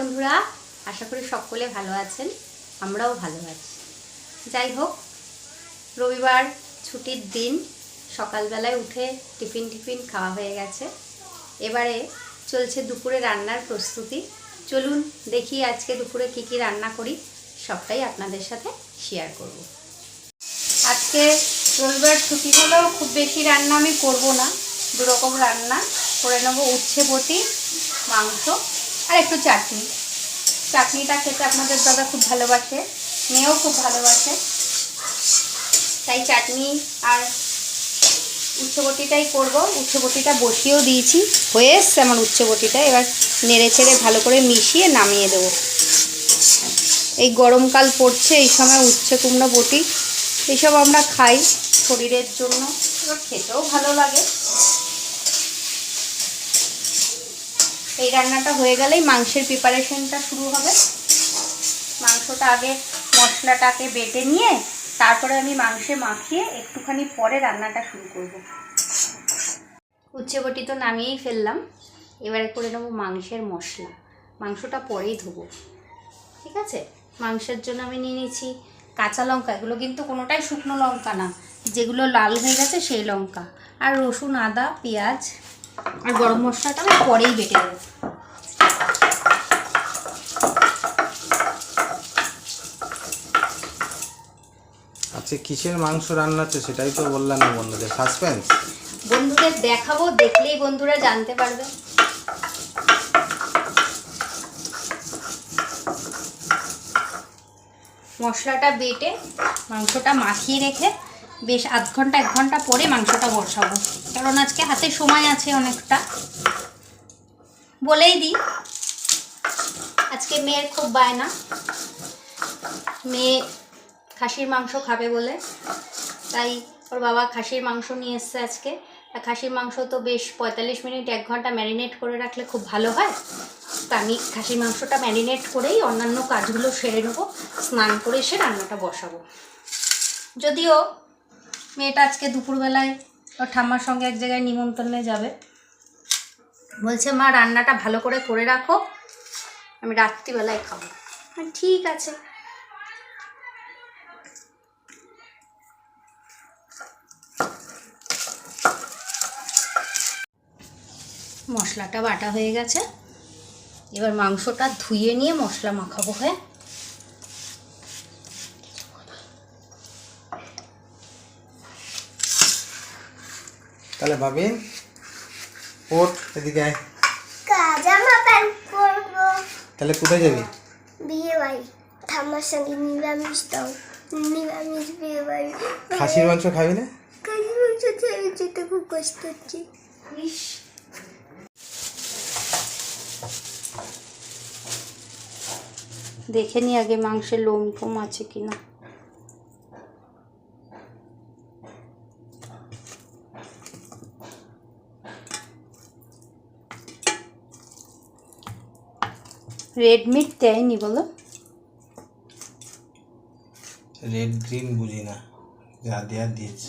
বন্ধুরা, আশা করি সকলে ভালো আছেন, আমরাও ভালো আছি। যাই হোক, রবিবার ছুটির দিন, সকালবেলায় উঠে টিফিন টিফিন খাওয়া হয়ে গেছে। এবারে চলছে দুপুরে রান্নার প্রস্তুতি। চলুন দেখি আজকে দুপুরে কি কি রান্না করি, সবটাই আপনাদের সাথে শেয়ার করব। আজকে রবিবার ছুটি হলেও খুব বেশি রান্না আমি করব না। দু রকম রান্না করে নেব উচ্ছে বটি, মাংস আর একটু চাটনি। চাটনিটা খেতে আপনাদের দাদা খুব ভালোবাসে, মেয়েও খুব ভালোবাসে। তাই চাটনি আর উচ্ছে বটিটাই করব। উচ্ছে বটিটা বসিয়েও দিয়েছি। হয়ে এসছে আমার উচ্ছে বটিটা এবার নেড়ে ছেড়ে ভালো করে মিশিয়ে নামিয়ে দেবো। এই গরমকাল পড়ছে, এই সময় উচ্ছে কুমড়ো বটি এইসব আমরা খাই শরীরের জন্য। এবার খেতেও ভালো লাগে। এই রান্নাটা হয়ে গেলেই মাংসের প্রিপারেশনটা শুরু হবে। মাংসটা আগে মশলাটাকে বেটে নিয়ে তারপরে আমি মাংসে মাখিয়ে একটুখানি পরে রান্নাটা শুরু করব। উচ্ছে বটি তো নামিয়েই ফেললাম। এবারে করে নেব মাংসের মশলা। মাংসটা পরেই ধোবো। ঠিক আছে? মাংসের জন্য আমি নিয়ে নিয়েছি কাঁচা লঙ্কা। এগুলো কিন্তু কোনোটাই শুকনো লঙ্কা না। যেগুলো লাল হয়ে গেছে সেই লঙ্কা। আর রসুন, আদা, পেঁয়াজ আর গরম মশলাটা আমি পরেই বেটে দেবো আচ্ছা কিসের মাংস রান্না হচ্ছে সেটাই তো বললাম না বন্ধুদের সাসপেন্স? বন্ধুদের দেখাবো দেখলেই বন্ধুরা জানতে পারবে। মশলাটা বেটে মাংসটা মাখিয়ে রেখে বেশ আধ ঘণ্টা, এক ঘণ্টা পরে মাংসটা বসাবো। কারণ আজকে হাতে সময় আছে অনেকটা। বলেই দিই, আজকে মেয়ের খুব বায়না। মেয়ে খাসির মাংস খাবে বলে। তাই ওর বাবা খাসির মাংস নিয়ে এসছে আজকে। খাসির মাংস তো বেশ পঁয়তাল্লিশ মিনিট, এক ঘণ্টা ম্যারিনেট করে রাখলে খুব ভালো হয়। তা আমি খাসির মাংসটা ম্যারিনেট করেই অন্যান্য কাজগুলো সেরে নেব, স্নান করে এসে রান্নাটা বসাবো। যদিও মেয়েটা আজকে দুপুরবেলায় ওর ঠাম্মার সঙ্গে এক জায়গায় নিমন্ত্রণে যাবে। বলছে মা রান্নাটা ভালো করে করে রাখো আমি রাত্রিবেলায় খাব। আমি, ঠিক আছে। মশলাটা বাটা হয়ে গেছে। এবার মাংসটা ধুয়ে নিয়ে মশলা মাখাবো হ্যাঁ? তাহলে ভাবি ওট এদিকে আয়। জামা প্যান্ট পরবো তাহলে কোথায় যাবি? বিয়ে বাড়ি। ঠাম্মার সঙ্গে নিরামিষ দাও। নিরামিষ বিয়ে বাড়ি। খাসির মাংস খাবি না? কাজী মাংস ছেড়ে যেতে খুব কষ্ট হচ্ছে। ইস। দেখে নি আগে মাংসের লোম ফোম আছে কিনা। রেড মিট দেয়নি বলো? রেড গ্রিন বুঝি না যা দেওয়ার দিয়েছে।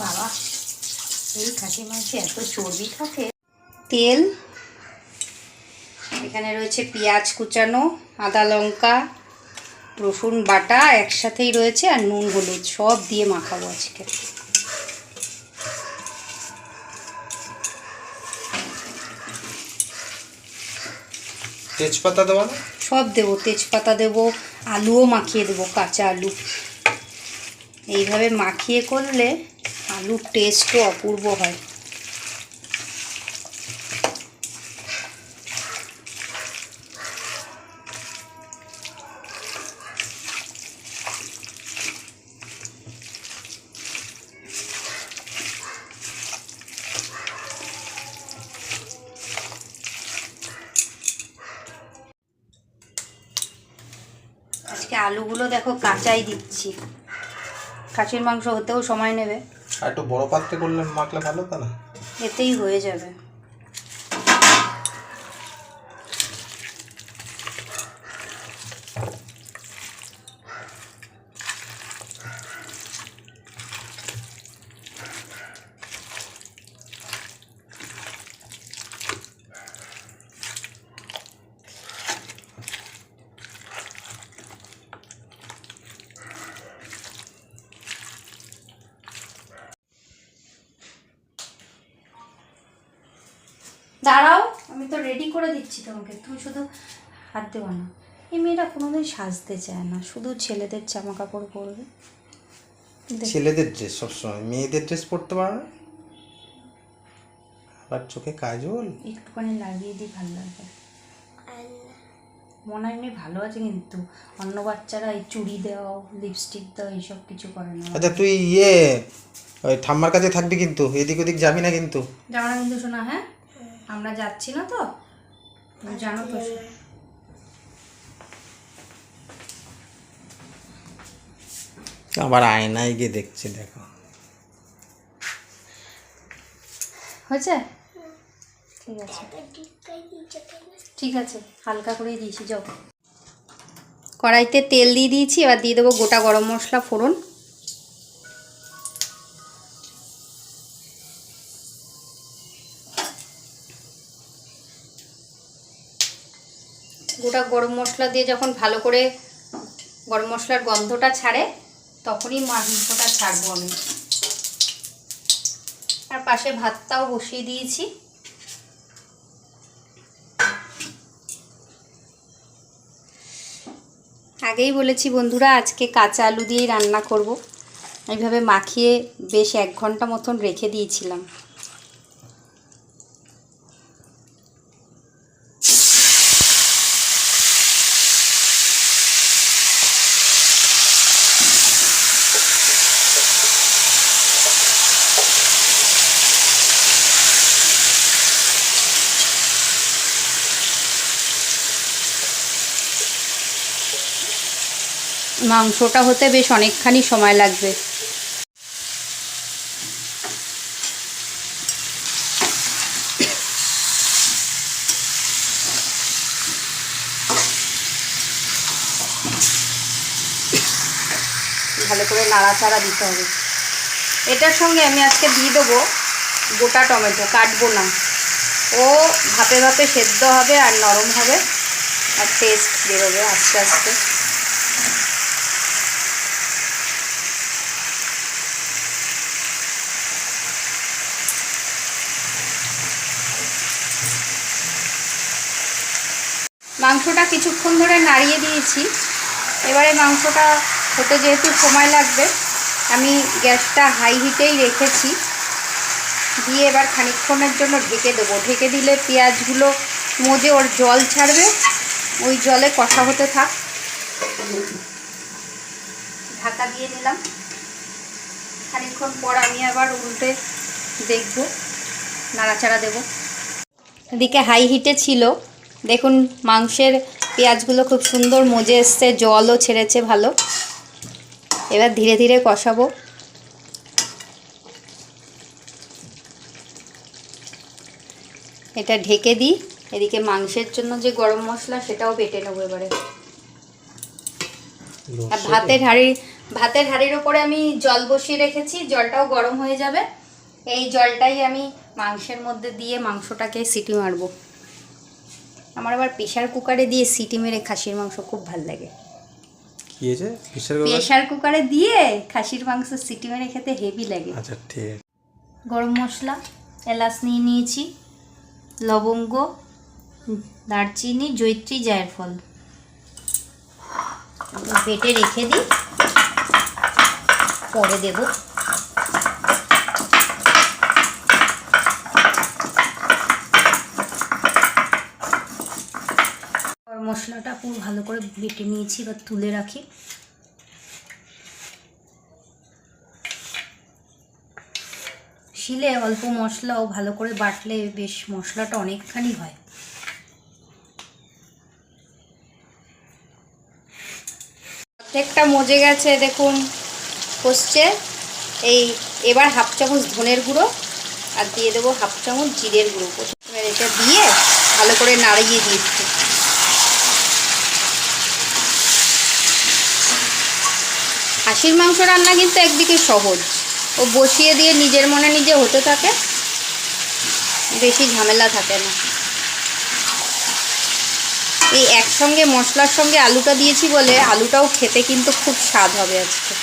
বাবা। এই খাসি মাংসে এত চর্বি থাকে। তেল? এখানে রয়েছে পেঁয়াজ কুচানো আদা লঙ্কা রসুন বাটা একসাথেই রয়েছে আর নুন হলুদ সব দিয়ে মাখাবো আজকে। তেজপাতা দেওয়া না? সব দেবো তেজপাতা দেবো আলুও মাখিয়ে দেবো কাঁচা আলু। এইভাবে মাখিয়ে করলে আলুর টেস্টও অপূর্ব হয়। আজকে আলুগুলো দেখো কাঁচাই দিচ্ছি। খাসির মাংস হতেও সময় নেবে। আর একটু বড় পাত্রে করলে মাখলে ভালো তো না? এতেই হয়ে যাবে। দাঁড়াও আমি তো রেডি করে দিচ্ছি তোমাকে। তুমি শুধু হাত দেওয়া না। এই মেয়েরা কোনোদিন সাজতে চায় না। শুধু ছেলেদের জামা কাপড় পরবে ছেলেদের ড্রেস সবসময়। মেয়েদের ড্রেস পরতে পারো না? আবার চোখে কাজল? একটুখানি লাগিয়ে দিই ভালো লাগবে। মনে হয় এমনি ভালো আছে কিন্তু। অন্য বাচ্চারা এই চুড়ি দেওয়া লিপস্টিক দেওয়া এইসব কিছু করে না। আচ্ছা তুই ইয়ে ওই ঠাম্মার কাছে থাকবি কিন্তু? এদিক ওদিক যাবি না কিন্তু? জানা কিন্তু শোনা হ্যাঁ? আমরা যাচ্ছি না তো? জানো তো আবার আয়নায় গিয়ে দেখছি দেখো। হয়েছে? ঠিক আছে। ঠিক আছে হালকা করে দিয়েছি যাও। কড়াইতে তেল দিয়ে দিয়েছি এবার দিয়ে দেবো গোটা গরম মশলা ফোড়ন। গোটা গরম মশলা দিয়ে যখন ভালো করে গরম মশলার গন্ধটা ছাড়ে, তখনই মাংসটা ছাড়বো আমি। আর পাশে ভাতটাও বসিয়ে দিয়েছি। আগেই বলেছি বন্ধুরা, আজকে কাঁচা আলু দিয়েই রান্না করব। এইভাবে মাখিয়ে বেশ এক ঘণ্টা মতন রেখে দিয়েছিলাম। মাংসটা হতে বেশ অনেকখানি সময় লাগবে। ভালো করে নাড়াচাড়া দিতে হবে। এটার সঙ্গে আমি আজকে দিয়ে দেবো গোটা টমেটো, কাটবো না। ও ভাপে ভাপে সেদ্ধ হবে আর নরম হবে। আর টেস্ট বেরোবে আস্তে আস্তে। মাংসটা কিছুক্ষণ ধরে নাড়িয়ে দিয়েছি। এবারে মাংসটা হতে যেহেতু সময় লাগবে, আমি গ্যাসটা হাই হিটেই রেখেছি। দিয়ে এবার খানিকক্ষণের জন্য ঢেকে দেবো। ঢেকে দিলে পেঁয়াজগুলো মজে ওর জল ছাড়বে। ওই জলে কষা হতে থাক। ঢাকা দিয়ে নিলাম। খানিকক্ষণ পর আমি আবার উল্টে দেখব, নাড়াচাড়া দেবো। এদিকে হাই হিটে ছিল। দেখুন মাংসের পেঁয়াজগুলো খুব সুন্দর মজে এসছে জলও ছেড়েছে ভালো। এবার ধীরে ধীরে কষাবো। এটা ঢেকে দিই। এদিকে মাংসের জন্য যে গরম মশলা সেটাও বেটে নেব এবারে। আর ভাতের হাঁড়ি ভাতের হাঁড়ির ওপরে আমি জল বসিয়ে রেখেছি জলটাও গরম হয়ে যাবে। এই জলটাই আমি মাংসের মধ্যে দিয়ে মাংসটাকে সিটি মারবো। আমার আবার প্রেশার কুকারে দিয়ে সিটি মেরে খাসির মাংস খুব ভালো লাগে। কি হয়েছে? প্রেশার কুকারে দিয়ে খাসির মাংস সিটি মেরে খেতে হেভি লাগে। আচ্ছা ঠিক। গরম মশলা এলাচ নিয়ে নিয়েছি লবঙ্গ দারচিনি জৈত্রী জায়ফল। বেটে রেখে দিই। পরে দেব গরম মশলাটা পুরো ভালো করে বেটে নিয়েছি এবার তুলে রাখি। শিলে অল্প মশলাও ভালো করে বাটলে বেশ মশলাটা অনেকখানি হয়। অর্ধেকটা মজে গেছে দেখুন কষছে। এই এবার হাফ চামচ ধনের গুঁড়ো আর দিয়ে দেবো হাফ চামচ জিরের গুঁড়ো। এটা দিয়ে ভালো করে নাড়িয়ে দিচ্ছি। খাসির মাংস রান্না কিন্তু একদিকে সহজ। ও বসিয়ে দিয়ে নিজের মনে নিজে হতে থাকে। বেশি ঝামেলা থাকে না। এই একসঙ্গে মশলার সঙ্গে আলুটা দিয়েছি বলে আলুটাও খেতে কিন্তু খুব স্বাদ হবে আজকে।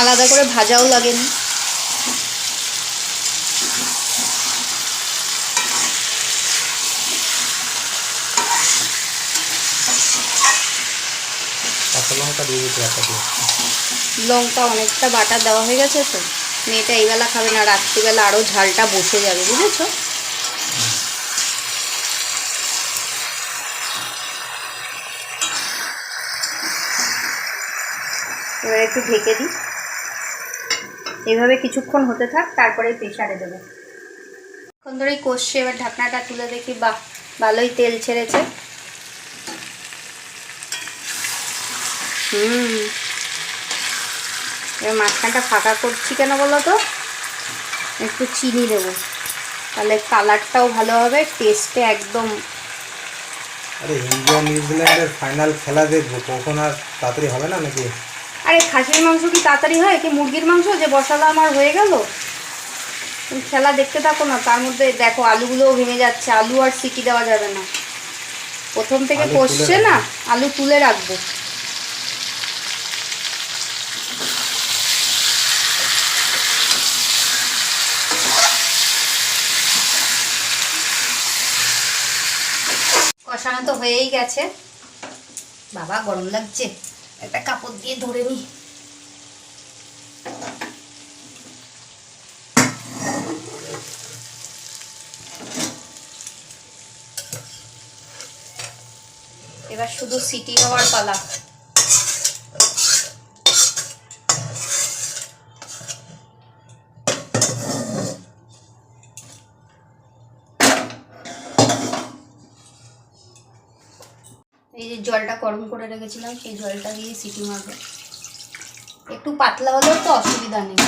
আলাদা করে ভাজাও লাগেনি কাঁচা লঙ্কা লঙ্কা অনেকটা বাটা দেওয়া হয়ে গেছে তো। মেয়েটা এইবেলা খাবে না, রাত্রিবেলা আরও ঝালটা বসে যাবে, বুঝেছ? এবার একটু ঢেকে দিই। এইভাবে কিছুক্ষণ হতে থাক, তারপরে প্রেশারে দেবো। এখন ধরেই কষছে, এবার ঢাকনাটা তুলে দেখি, বাহ, ভালোই তেল ছেড়েছে। হুম। এবার মাঝখানটা ফাঁকা করছি কেন বলো তো? একটু চিনি দেবো। তাহলে কালারটাও ভালো হবে টেস্টে একদম আরে ইন্ডিয়া নিউজিল্যান্ডের ফাইনাল খেলা দেখব কখন আর তাড়াতাড়ি হবে না নাকি? আরে খাসির মাংস কি তাড়াতাড়ি হয়? কি মুরগির মাংস? যে বসালো আমার হয়ে গেল? তুমি খেলা দেখতে থাকো না তার মধ্যে দেখো আলুগুলোও ভেঙে যাচ্ছে আলু আর সিটি দেওয়া যাবে না। প্রথম থেকে কষছে না আলু তুলে রাখব। কষানো তো হয়েই গেছে। বাবা, গরম লাগছে। একটা কাপড় দিয়ে ধরে নি। এবার শুধু সিটি হওয়ার পালা। জলটা গরম করে রেখেছিলাম, সেই জলটা দিয়ে সিটি মারবো। একটু পাতলা হলেও তো অসুবিধা নেই।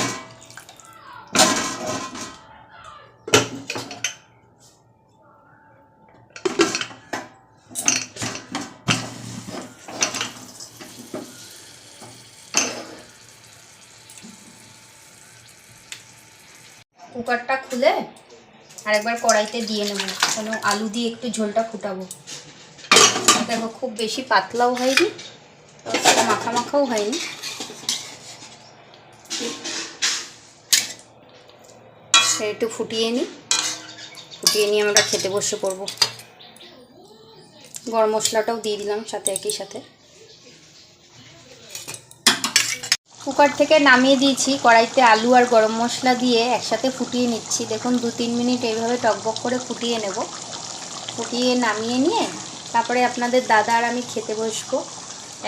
কুকারটা খুলে আরেকবার কড়াইতে দিয়ে নেব, কেন আলু দিয়ে একটু ঝোলটা ফুটাবো। দেখো, খুব বেশি পাতলাও হয়নি মাখা মাখাও হয়নি। একটু ফুটিয়ে নিই ফুটিয়ে নিয়ে আমরা খেতে বসে পড়ব। গরম মশলাটাও দিয়ে দিলাম সাথে, একই সাথে। কুকার থেকে নামিয়ে দিয়েছি কড়াইতে আলু আর গরম মশলা দিয়ে একসাথে ফুটিয়ে নিচ্ছি। দেখুন দু তিন মিনিট এইভাবে টকবক করে ফুটিয়ে নেব। ফুটিয়ে নামিয়ে নিয়ে তারপরে আপনাদের দাদা আর আমি খেতে বসবো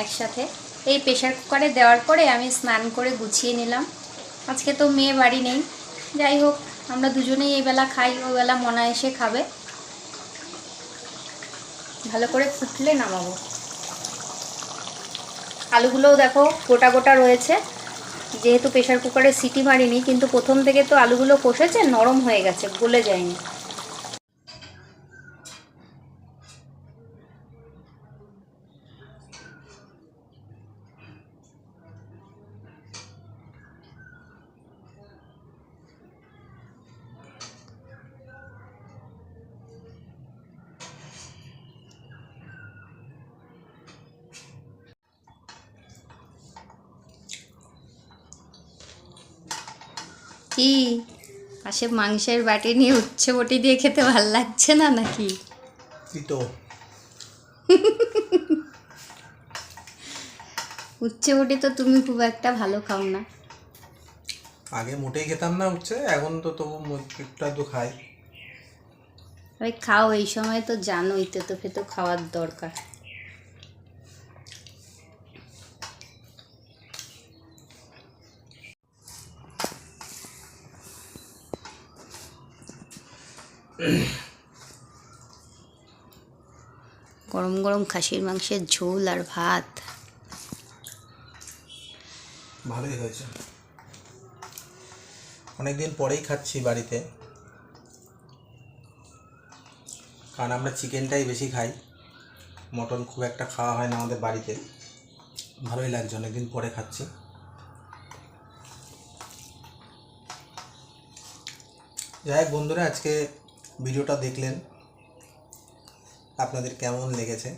একসাথে। এই প্রেশার কুকারে দেওয়ার পরে আমি স্নান করে গুছিয়ে নিলাম। আজকে তো মেয়ে বাড়ি নেই। যাই হোক, আমরা দুজনেই এই বেলা খাই ওই বেলা মনা এসে খাবে। ভালো করে ফুটলে নামাবো। আলুগুলোও দেখো, গোটা গোটা রয়েছে। যেহেতু প্রেশার কুকারে সিটি মারিনি, কিন্তু প্রথম থেকে তো আলুগুলো কষেছে, নরম হয়ে গেছে, গলে যায়নি। কি? পাশে মাংসের বাটি নিয়ে উচ্ছে বটি দিয়ে খেতে ভালো লাগছে না নাকি? তো উচ্ছে বটি তো তুমি খুব একটা ভালো খাও না। আগে মোটেই খেতাম না উঠছে এখন তো তবু একটু তো খাই। ওই খাও এই সময় তো জানোই তো তোকে তো খাওয়ার দরকার। গরম গরম খাসির মাংসের ঝোল আর ভাত। ভালোই হয়েছে। অনেক দিন পরেই খাচ্ছি বাড়িতে। কারণ আমরা চিকেনটাই বেশি খাই। মটন খুব একটা খাওয়া হয় না আমাদের বাড়িতে। ভালোই লাগছে, অনেকদিন পরে খাচ্ছি। যাই হোক বন্ধুরা, আজকে ভিডিওটা দেখলেন, আপনাদের কেমন লেগেছে?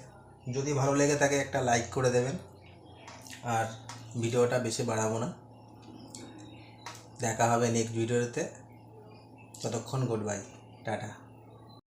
যদি ভালো লেগে থাকে একটা লাইক করে দেবেন, আর ভিডিওটা বেশি বাড়াবো না। দেখা হবে নেক্সট ভিডিওতে ততক্ষণ গুড বাই টাটা।